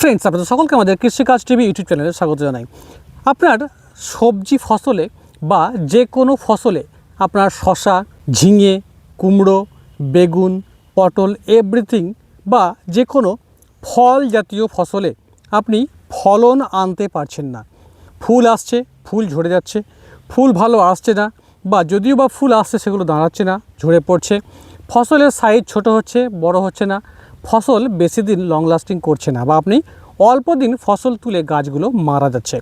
Friends আপনাদের সকলকে আমাদের কৃষিকাজ টিভি ইউটিউব চ্যানেলে স্বাগত জানাই। আপনার সবজি ফসলে বা যে কোনো ফসলে আপনার শশা ঝিঙে, কুমড়ো, বেগুন, পটল এভরিথিং বা যে কোনো ফল জাতীয় ফসলে আপনি ফলন আনতে পারছেন না। ফুল আসছে, ফুল ঝরে যাচ্ছে। ফুল ভালো আসছে না বা যদিও বা ফুল আসছে সেগুলো দাঁড়াচ্ছে না, ঝরে পড়ছে। ফসলের সাইজ ছোট হচ্ছে, বড় হচ্ছে না। ফসল বেশি দিন লং লাস্টিং করছে না বা আপনি অল্প দিন ফসল তুলে গাছগুলো মারা যাচ্ছে।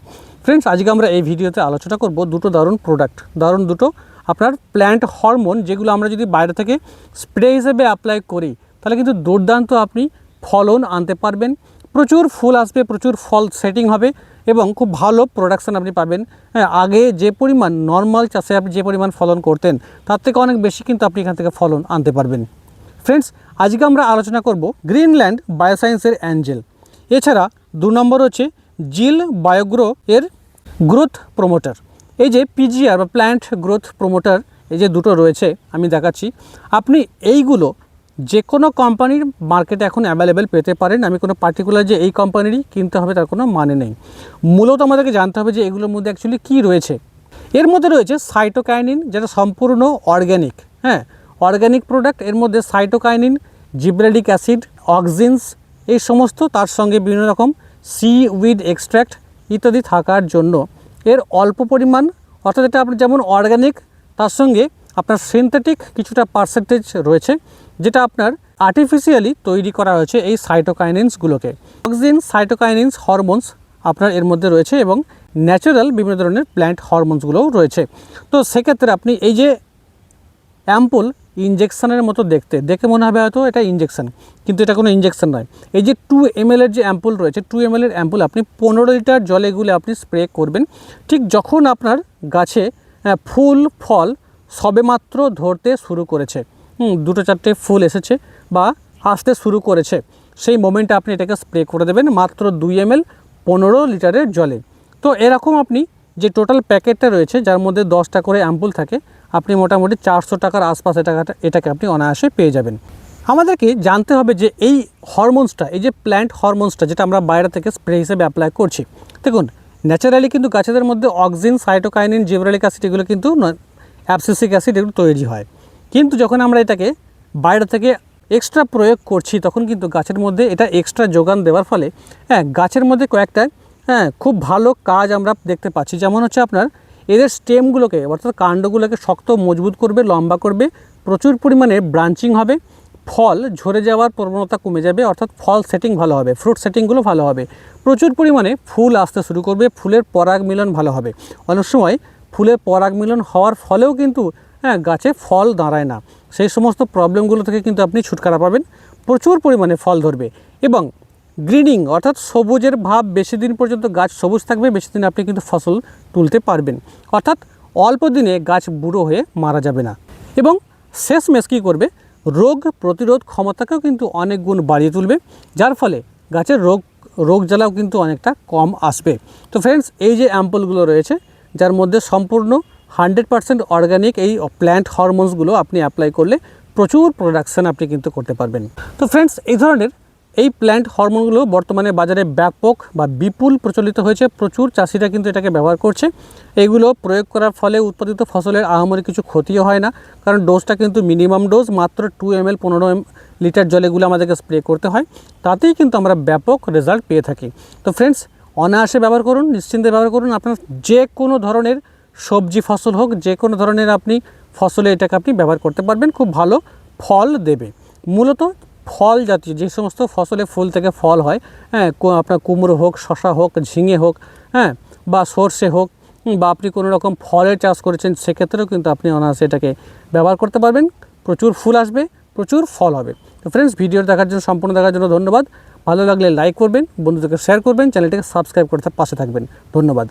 ফ্রেন্ডস আজকে আমরা এই ভিডিওতে আলোচনা করব দুটো দারুণ প্রোডাক্ট দারুণ দুটো আপনার প্ল্যান্ট হরমোন যেগুলো আমরা যদি বাইরে থেকে স্প্রে হিসেবে অ্যাপ্লাই করি, তাহলে কিন্তু দুর্দান্ত আপনি ফলন আনতে পারবেন। প্রচুর ফুল আসবে, প্রচুর ফল সেটিং হবে এবং খুব ভালো প্রোডাকশান আপনি পাবেন। হ্যাঁ আগে যে পরিমাণ নর্মাল চাষে আপনি যে পরিমাণ ফলন করতেন, তার থেকে অনেক বেশি কিন্তু আপনি এখান থেকে ফলন আনতে পারবেন। ফ্রেন্ডস, আজকে আমরা আলোচনা করব গ্রিনল্যান্ড বায়োসায়েন্সের অ্যাঞ্জেল। এছাড়া দু নম্বর হচ্ছে জিল বায়োগ্রো এর গ্রোথ প্রমোটার। এই যে পিজিআর বা প্ল্যান্ট গ্রোথ প্রমোটার, এই যে দুটো রয়েছে, আমি দেখাচ্ছি। আপনি এইগুলো যে কোনো কোম্পানির মার্কেটে এখন অ্যাভেলেবেল পেতে পারেন। আমি কোনো পার্টিকুলার যে এই কোম্পানিরই কিনতে হবে, তার কোনো মানে নেই। মূলত আমাদেরকে জানতে হবে যে এগুলোর মধ্যে অ্যাকচুয়ালি কী রয়েছে। এর মধ্যে রয়েছে সাইটোকাইনিন যেটা সম্পূর্ণ অর্গ্যানিক হ্যাঁ? অর্গ্যানিক প্রোডাক্ট, এর মধ্যে সাইটোকাইনিন, জিব্রেলিক অ্যাসিড, অক্সিনস, এই সমস্ত তার সঙ্গে বিভিন্ন রকম সি উইড এক্সট্র্যাক্ট ইত্যাদি থাকার জন্য। এর অল্প পরিমাণ, অর্থাৎ এটা আপনার যেমন অর্গ্যানিক তার সঙ্গে আপনার সিনথেটিক কিছুটা পার্সেন্টেজ রয়েছে, যেটা আপনার আর্টিফিশিয়ালি তৈরি করা হয়েছে এই সাইটোকাইনিনসগুলোকে। অক্সিন, সাইটোকাইনিন্স হরমোনস আপনার এর মধ্যে রয়েছে এবং ন্যাচারাল বিভিন্ন ধরনের প্ল্যান্ট হরমোনসগুলোও রয়েছে। তো সেক্ষেত্রে আপনি এই যে অ্যাম্পুল ইঞ্জেকশনের মতো দেখতে। দেখে মনে হবে হয়তো এটা ইঞ্জেকশন কিন্তু এটা কোনো ইঞ্জেকশন নয়। এই যে টু এম এর যে অ্যাম্পুল রয়েছে টু এম এর অ্যাম্পুল আপনি পনেরো লিটার জলে গুলে আপনি স্প্রে করবেন। ঠিক যখন আপনার গাছে ফুল, ফল সবেমাত্র ধরতে শুরু করেছে দুটো চারটে ফুল এসেছে বা আসতে শুরু করেছে, সেই মোমেন্টে আপনি এটাকে স্প্রে করে দেবেন মাত্র দুই এম এল পনেরো লিটারের জলে। তো এরকম আপনি যে টোটাল প্যাকেটটা রয়েছে, যার মধ্যে দশটা করে অ্যাম্পুল থাকে আপনি মোটামুটি চারশো টাকার আশপাশে টাকাটা এটাকে আপনি অনায়াসে পেয়ে যাবেন। আমাদেরকে জানতে হবে যে এই হরমোনসটা, এই যে প্ল্যান্ট হরমোনসটা যেটা আমরা বাইরে থেকে স্প্রে হিসেবে অ্যাপ্লাই করছি, দেখুন ন্যাচারালি কিন্তু গাছেদের মধ্যে অক্সিন সাইটোকাইনিন জিব্রালিক অ্যাসিড এগুলো কিন্তু অ্যাপসিসিক অ্যাসিড এগুলো তৈরি হয়। কিন্তু যখন আমরা এটাকে বাইরে থেকে এক্সট্রা প্রয়োগ করছি, তখন কিন্তু গাছের মধ্যে এটা এক্সট্রা যোগান দেওয়ার ফলে হ্যাঁ গাছের মধ্যে কয়েকটা হ্যাঁ খুব ভালো কাজ আমরা দেখতে পাচ্ছি। যেমন হচ্ছে আপনার এদের স্টেমগুলোকে অর্থাৎ কাণ্ডগুলোকে শক্ত মজবুত করবে, লম্বা করবে, প্রচুর পরিমাণে ব্রাঞ্চিং হবে, ফল ঝরে যাওয়ার প্রবণতা কমে যাবে, অর্থাৎ ফল সেটিং ভালো হবে ফ্রুট সেটিংগুলো ভালো হবে। প্রচুর পরিমাণে ফুল আসতে শুরু করবে, ফুলের পরাগ মিলন ভালো হবে। অনেক সময় ফুলের পরাগ মিলন হওয়ার ফলেও কিন্তু হ্যাঁ গাছে ফল দাঁড়ায় না। সেই সমস্ত প্রবলেমগুলো থেকে কিন্তু আপনি ছুটকারা পাবেন। প্রচুর পরিমাণে ফল ধরবে এবং গ্রিনিং, অর্থাৎ সবুজের ভাব বেশি দিন পর্যন্ত গাছ সবুজ থাকবে, বেশি দিন আপনি কিন্তু ফসল তুলতে পারবেন। অর্থাৎ অল্প দিনে গাছ বুড়ো হয়ে মারা যাবে না। এবং শেষমেশ কী করবে? রোগ প্রতিরোধ ক্ষমতাকেও কিন্তু অনেক গুণ বাড়িয়ে তুলবে, যার ফলে গাছের রোগ রোগ জ্বালাও কিন্তু অনেকটা কম আসবে। তো ফ্রেন্ডস এই যে অ্যাম্পলগুলো রয়েছে, যার মধ্যে সম্পূর্ণ হান্ড্রেড পারসেন্ট অর্গানিক এই প্ল্যান্ট হরমোনসগুলো আপনি অ্যাপ্লাই করলে প্রচুর প্রোডাকশান আপনি কিন্তু করতে পারবেন। তো ফ্রেন্ডস এই ধরনের এই প্ল্যান্ট হরমোনগুলো বর্তমানে বাজারে ব্যাপক বা বিপুল প্রচলিত হয়েছে। প্রচুর চাষিরা কিন্তু এটাকে ব্যবহার করছে। এগুলো প্রয়োগ করার ফলে উৎপাদিত ফসলের আহামরি কিছু ক্ষতিও হয় না। কারণ ডোজটা কিন্তু মিনিমাম ডোজ মাত্র টু এম এল পনেরো এম লিটার জলেগুলো আমাদেরকে স্প্রে করতে হয়। তাতেই কিন্তু আমরা ব্যাপক রেজাল্ট পেয়ে থাকি। তো ফ্রেন্ডস অনায়াসে ব্যবহার করুন, নিশ্চিন্তে ব্যবহার করুন। আপনার যে কোনো ধরনের সবজি ফসল হোক যে কোনো ধরনের আপনি ফসলে এটাকে আপনি ব্যবহার করতে পারবেন। খুব ভালো ফল দেবে। মূলত ফল জাতীয়, যে সমস্ত ফসলে ফুল থেকে ফল হয় হ্যাঁ আপনার কুমড়ো হোক শশা হোক, ঝিঙে হোক হ্যাঁ বা সর্ষে হোক বা আপনি কোনো রকম ফলের চাষ করেছেন, সেক্ষেত্রেও কিন্তু আপনি অনায়াসে এটাকে ব্যবহার করতে পারবেন। প্রচুর ফুল আসবে, প্রচুর ফল হবে। তো ফ্রেন্ডস ভিডিও দেখার জন্য, সম্পূর্ণ দেখার জন্য ধন্যবাদ। ভালো লাগলে লাইক করবেন, বন্ধুদেরকে শেয়ার করবেন চ্যানেলটিকে সাবস্ক্রাইব করতে পাশে থাকবেন। ধন্যবাদ।